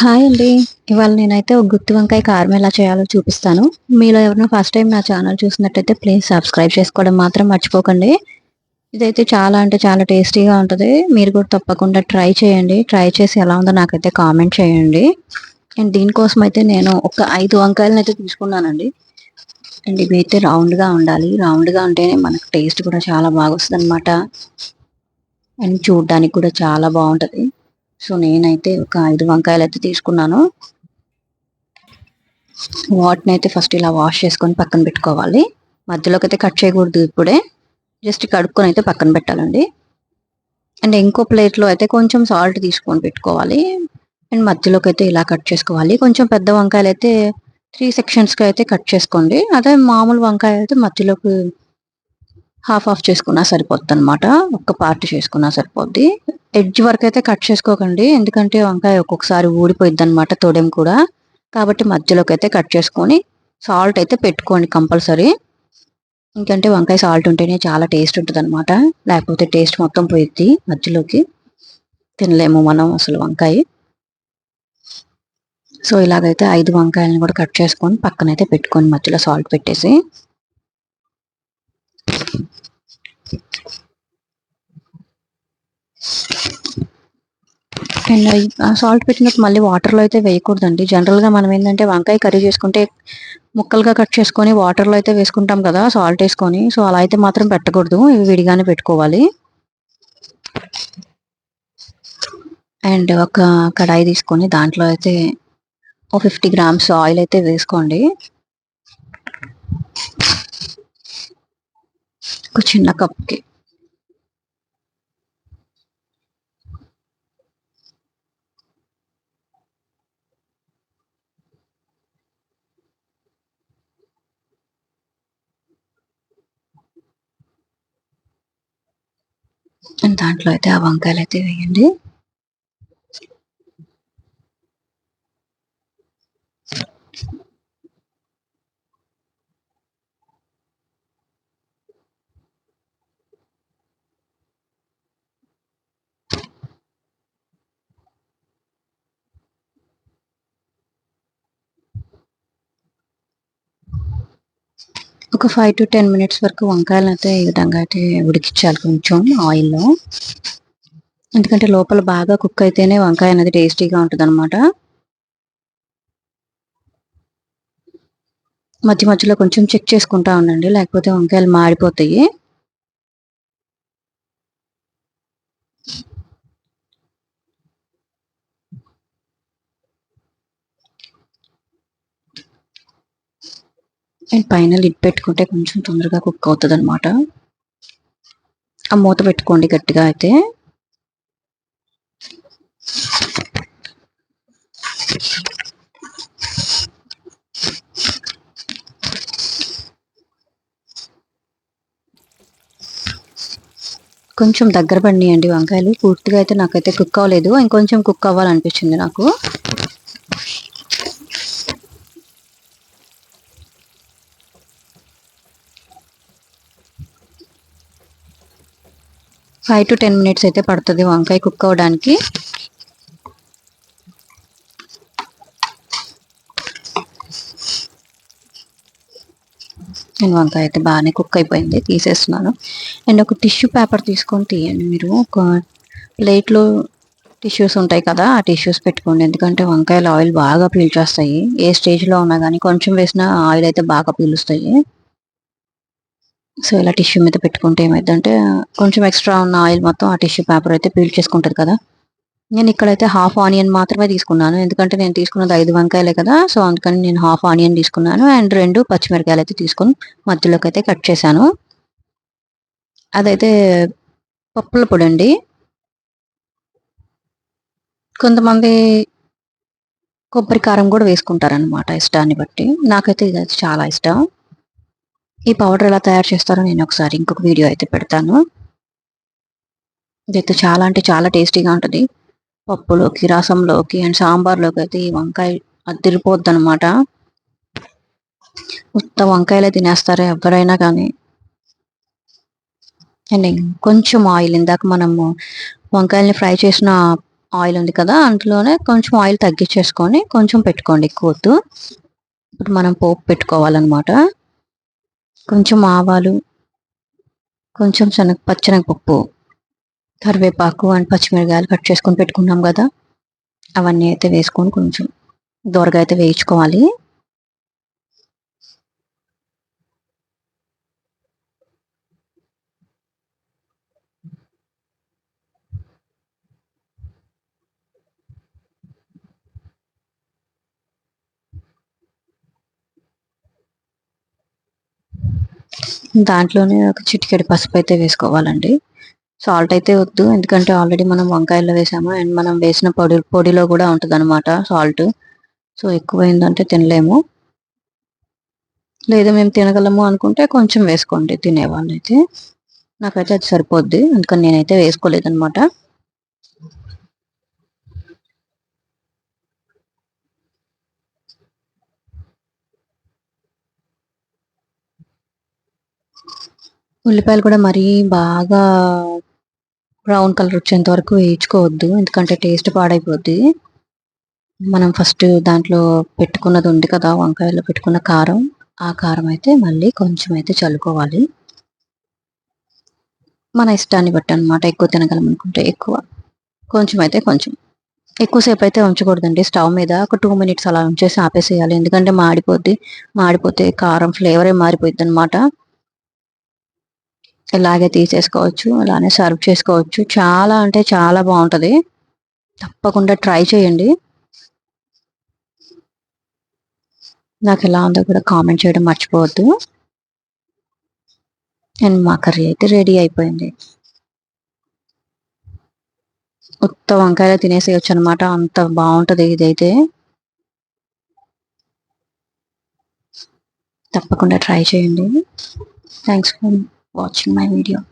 Hi అండి. ఇవాళ నేనైతే ఒక గుత్తి వంకాయ కారం ఎలా చేయాలో చూపిస్తాను. మీలో ఎవరైనా ఫస్ట్ టైం నా ఛానల్ చూసినట్టయితే ప్లీజ్ సబ్స్క్రైబ్ చేసుకోవడం మాత్రం మర్చిపోకండి. ఇదైతే చాలా అంటే చాలా టేస్టీగా ఉంటుంది. మీరు కూడా తప్పకుండా ట్రై చేయండి. ట్రై చేసి ఎలా ఉందో నాకైతే కామెంట్ చేయండి. అండ్ దీనికోసం అయితే నేను ఒక ఐదు వంకాయలను అయితే తీసుకున్నానండి. అండ్ ఇవి అయితే రౌండ్గా ఉండాలి. రౌండ్గా ఉంటేనే మనకు టేస్ట్ కూడా చాలా బాగా వస్తుంది అనమాట అండ్ చూడడానికి కూడా చాలా బాగుంటుంది. సో నేనైతే ఒక ఐదు వంకాయలు అయితే తీసుకున్నాను. వాటిని అయితే ఫస్ట్ ఇలా వాష్ చేసుకొని పక్కన పెట్టుకోవాలి. మధ్యలోకి అయితే కట్ చేయకూడదు ఇప్పుడే. జస్ట్ కడుక్కొని అయితే పక్కన పెట్టాలండి. అండ్ ఇంకో ప్లేట్లో అయితే కొంచెం సాల్ట్ తీసుకొని పెట్టుకోవాలి. అండ్ మధ్యలోకి అయితే ఇలా కట్ చేసుకోవాలి. కొంచెం పెద్ద వంకాయలు అయితే త్రీ సెక్షన్స్కి అయితే కట్ చేసుకోండి. అదే మామూలు వంకాయ అయితే మధ్యలోకి హాఫ్ ఆఫ్ చేసుకున్నా సరిపోద్ది అనమాట ఒక్క పార్ట్ చేసుకున్నా సరిపోద్ది. ఎడ్జ్ వరకు అయితే కట్ చేసుకోకండి. ఎందుకంటే వంకాయ ఒక్కొక్కసారి ఊడిపోయిద్ది అనమాట తొడెం కూడా. కాబట్టి మధ్యలోకి అయితే కట్ చేసుకొని సాల్ట్ అయితే పెట్టుకోండి కంపల్సరీ. ఎందుకంటే వంకాయ సాల్ట్ ఉంటేనే చాలా టేస్ట్ ఉంటుంది అనమాట లేకపోతే టేస్ట్ మొత్తం పోయిద్ది మధ్యలోకి. తినలేము మనం అసలు వంకాయ. సో ఇలాగైతే ఐదు వంకాయలను కూడా కట్ చేసుకొని పక్కనైతే పెట్టుకొని మధ్యలో సాల్ట్ పెట్టేసి అండ్ సాల్ట్ పెట్టినప్పుడు మళ్ళీ వాటర్లో అయితే వేయకూడదండి. జనరల్గా మనం ఏంటంటే వంకాయ కర్రీ చేసుకుంటే ముక్కలుగా కట్ చేసుకొని వాటర్లో అయితే వేసుకుంటాం కదా సాల్ట్ వేసుకొని. సో అలా అయితే మాత్రం పెట్టకూడదు. ఇవి విడిగానే పెట్టుకోవాలి. అండ్ ఒక కడాయి తీసుకొని దాంట్లో అయితే ఓ ఫిఫ్టీ గ్రామ్స్ ఆయిల్ అయితే వేసుకోండి. ఒక చిన్న కప్కి దాంట్లో అయితే ఆ వంకాయలు అయితే వేయండి. ఒక ఫైవ్ టు టెన్ మినిట్స్ వరకు వంకాయలు అయితే ఈ విధంగా అయితే ఉడికించాలి కొంచెం ఆయిల్లో. ఎందుకంటే లోపల బాగా కుక్ అయితేనే వంకాయ అనేది టేస్టీగా ఉంటుంది అనమాట మధ్య మధ్యలో కొంచెం చెక్ చేసుకుంటా ఉండండి లేకపోతే వంకాయలు మాడిపోతాయి. అండ్ పైన లిడ్ పెట్టుకుంటే కొంచెం తొందరగా కుక్ అవుతుంది అనమాట ఆ మూత పెట్టుకోండి గట్టిగా అయితే. కొంచెం దగ్గర పడినాయండి వంకాయలు. పూర్తిగా అయితే నాకైతే కుక్ అవ్వలేదు. ఇంకొంచెం కుక్ అవ్వాలనిపించింది నాకు. ఫైవ్ టు టెన్ మినిట్స్ అయితే పడుతుంది వంకాయ కుక్ అవ్వడానికి నేను వంకాయ అయితే బాగానే కుక్ అయిపోయింది తీసేస్తున్నాను. అండ్ ఒక టిష్యూ పేపర్ తీసుకొని తీయండి మీరు. ఒక ప్లేట్లో టిష్యూస్ ఉంటాయి కదా ఆ టిష్యూస్ పెట్టుకోండి. ఎందుకంటే వంకాయలు ఆయిల్ బాగా పీల్చేస్తాయి. ఏ స్టేజ్లో ఉన్నా కానీ కొంచెం వేసిన ఆయిల్ అయితే బాగా పీలుస్తాయి. సో ఇలా టిష్యూ మీద పెట్టుకుంటే ఏమైందంటే కొంచెం ఎక్స్ట్రా ఉన్న ఆయిల్ మొత్తం ఆ టిష్యూ పేపర్ అయితే పీల్ చేసుకుంటుంది కదా. నేను ఇక్కడైతే హాఫ్ ఆనియన్ మాత్రమే తీసుకున్నాను. ఎందుకంటే నేను తీసుకున్నది ఐదు వంకాయలే కదా సో అందుకని నేను హాఫ్ ఆనియన్ తీసుకున్నాను అండ్ రెండు పచ్చిమిరకాయలు అయితే తీసుకుని మధ్యలోకి అయితే కట్ చేశాను. అదైతే పప్పుల పొడి అండి. కొంతమంది కొబ్బరి కారం కూడా వేసుకుంటారనమాట ఇష్టాన్ని బట్టి. నాకైతే ఇది చాలా ఇష్టం. ఈ పౌడర్ ఎలా తయారు చేస్తారో నేను ఒకసారి ఇంకొక వీడియో అయితే పెడతాను. ఇదైతే చాలా అంటే చాలా టేస్టీగా ఉంటుంది. పప్పులోకి రసంలోకి అండ్ సాంబార్లోకి అయితే ఈ వంకాయ అదిరిపోద్ది అనమాట ఉత్త వంకాయలే తినేస్తారు ఎవరైనా కానీ. అండ్ కొంచెం ఆయిల్ ఇందాక మనము వంకాయల్ని ఫ్రై చేసిన ఆయిల్ ఉంది కదా అందులోనే కొంచెం ఆయిల్ తగ్గించేసుకొని కొంచెం పెట్టుకోండి. ఎక్కువ ఇప్పుడు మనం పోపు పెట్టుకోవాలన్నమాట. కొంచెం ఆవాలు కొంచెం శనగ పచ్చనగపప్పు కరివేపాకు అండ్ పచ్చిమిరకాయలు కట్ చేసుకొని పెట్టుకున్నాం కదా అవన్నీ అయితే వేసుకొని కొంచెం దోరగా అయితే వేయించుకోవాలి. దాంట్లోనే ఒక చిటికెడు పసుపు అయితే వేసుకోవాలండి. సాల్ట్ అయితే వద్దు. ఎందుకంటే ఆల్రెడీ మనం వంకాయల్లో వేసాము. అండ్ మనం వేసిన పొడి పొడిలో కూడా ఉంటుంది అనమాట సాల్ట్. సో ఎక్కువైందంటే తినలేము. లేదా మేము తినగలము అనుకుంటే కొంచెం వేసుకోండి తినేవాళ్ళు అయితే నాకైతే అది సరిపోద్ది. అందుకని నేనైతే వేసుకోలేదు ఉల్లిపాయలు కూడా మరీ బాగా బ్రౌన్ కలర్ వచ్చేంత వరకు వేయించుకోవద్దు. ఎందుకంటే టేస్ట్ పాడైపోద్ది. మనం ఫస్ట్ దాంట్లో పెట్టుకున్నది ఉంది కదా వంకాయలో పెట్టుకున్న కారం. ఆ కారం అయితే మళ్ళీ కొంచెం అయితే చల్లుకోవాలి. మన ఇష్టాన్ని బట్టి అనమాట ఎక్కువ తినగలం అనుకుంటే ఎక్కువ. కొంచెం అయితే కొంచెం. ఎక్కువసేపు అయితే ఉంచకూడదండి. స్టవ్ మీద ఒక టూ మినిట్స్ అలా ఉంచేసి ఆపేసేయాలి. ఎందుకంటే మాడిపోద్ది. మాడిపోతే కారం ఫ్లేవరే మారిపోద్ది అనమాట ఇలాగే తీసేసుకోవచ్చు అలానే సర్వ్ చేసుకోవచ్చు. చాలా అంటే చాలా బాగుంటుంది. తప్పకుండా ట్రై చేయండి. నాకు ఎలా ఉందో కూడా కామెంట్ చేయడం మర్చిపోవద్దు. అండ్ మా కర్రీ అయితే రెడీ అయిపోయింది. ఉత్త వంకాయలు తినేసేయచ్చు అనమాట అంత బాగుంటుంది ఇదైతే. తప్పకుండా ట్రై చేయండి. Thanks for watching my video.